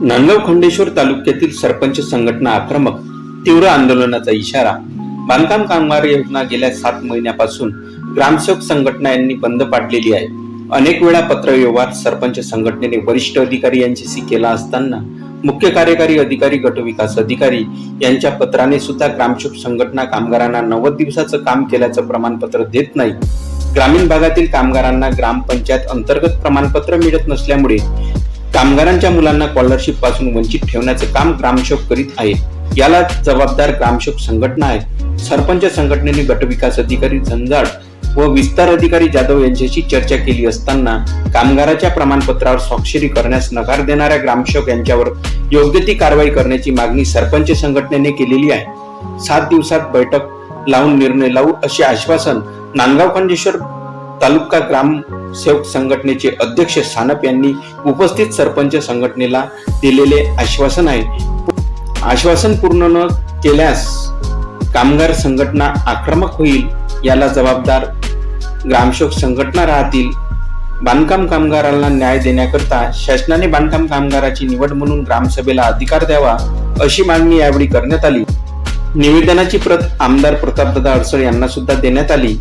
नांदगाव खंडेश्वर तालुक्यातील सरपंच संघटना आक्रमक तीव्र आंदोलनाचा इशारा बांधकाम कामगार योजना गेल्या सात महिन्यापासून ग्रामसेवक संघटना यांनी बंद पाडलेली आहे. अनेक वेळा पत्रव्यवहार सरपंच संघटनेने वरिष्ठ अधिकारी यांच्याशी केला असताना मुख्य कार्यकारी अधिकारी गटविकास अधिकारी यांच्या पत्राने सुद्धा ग्रामसेवक संघटना कामगारांना नव्वद दिवसाचं काम केल्याचं प्रमाणपत्र देत नाही. ग्रामीण भागातील कामगारांना ग्रामपंचायत अंतर्गत प्रमाणपत्र मिळत नसल्यामुळे कामगारांच्या मुलांना स्कॉलरशिपपासून वंचित ठेवण्याचे काम ग्रामसेवक करीत आहे याला जबाबदार ग्रामसेवक संघटना आहे. सरपंच संघटनेने गटविकास अधिकारी झंझाड व विस्तार अधिकारी जाधव यांच्याशी चर्चा केली असताना कामगाराच्या प्रमाणपत्रावर स्वाक्षरी करण्यास नकार देणाऱ्या ग्रामसेवक यांच्यावर योग्य ती कारवाई करण्याची मागणी सरपंच संघटनेने केलेली आहे. सात दिवसात बैठक लावून निर्णय लावू असे आश्वासन नांदगाव खंडेश्वर तालुका ग्राम सेवक संघटनेचे अध्यक्ष सानप यांनी उपस्थित सरपंच संघटनेला दिलेले आश्वासन आहे. आश्वासन पूर्ण न केल्यास कामगार संघटना आक्रमक होईल याला जबाबदार ग्रामसेवक संघटना राहतील. बांधकाम कामगारांना न्याय देण्याकरता शासनाने बांधकाम कामगाराची निवड म्हणून ग्रामसभेला अधिकार द्यावा अशी मागणी यावेळी करण्यात आली. निवेदनाची प्रत आमदार प्रतापदादा अडसर यांना सुद्धा देण्यात आली.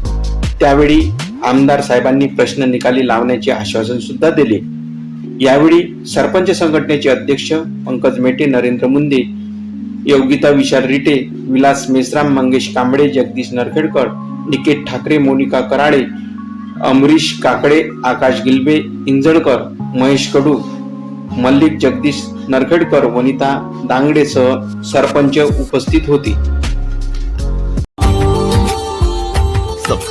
त्यावेळी आमदार साहेबांनी प्रश्न निकाली लावण्याचे आश्वासन सुद्धा दिले. यावेळी सरपंच संघटनेचे अध्यक्ष पंकज मेटे नरेंद्र मुंदे योगिता विशाल रिटे विलास मेसराम मंगेश कांबळे जगदीश नरखेडकर निकेत ठाकरे मोनिका कराळे अमरीश काकडे आकाश गिलबे इंजळकर महेश कडू मल्लिक जगदीश नरखेडकर वनिता दांगडेसह सरपंच उपस्थित होते.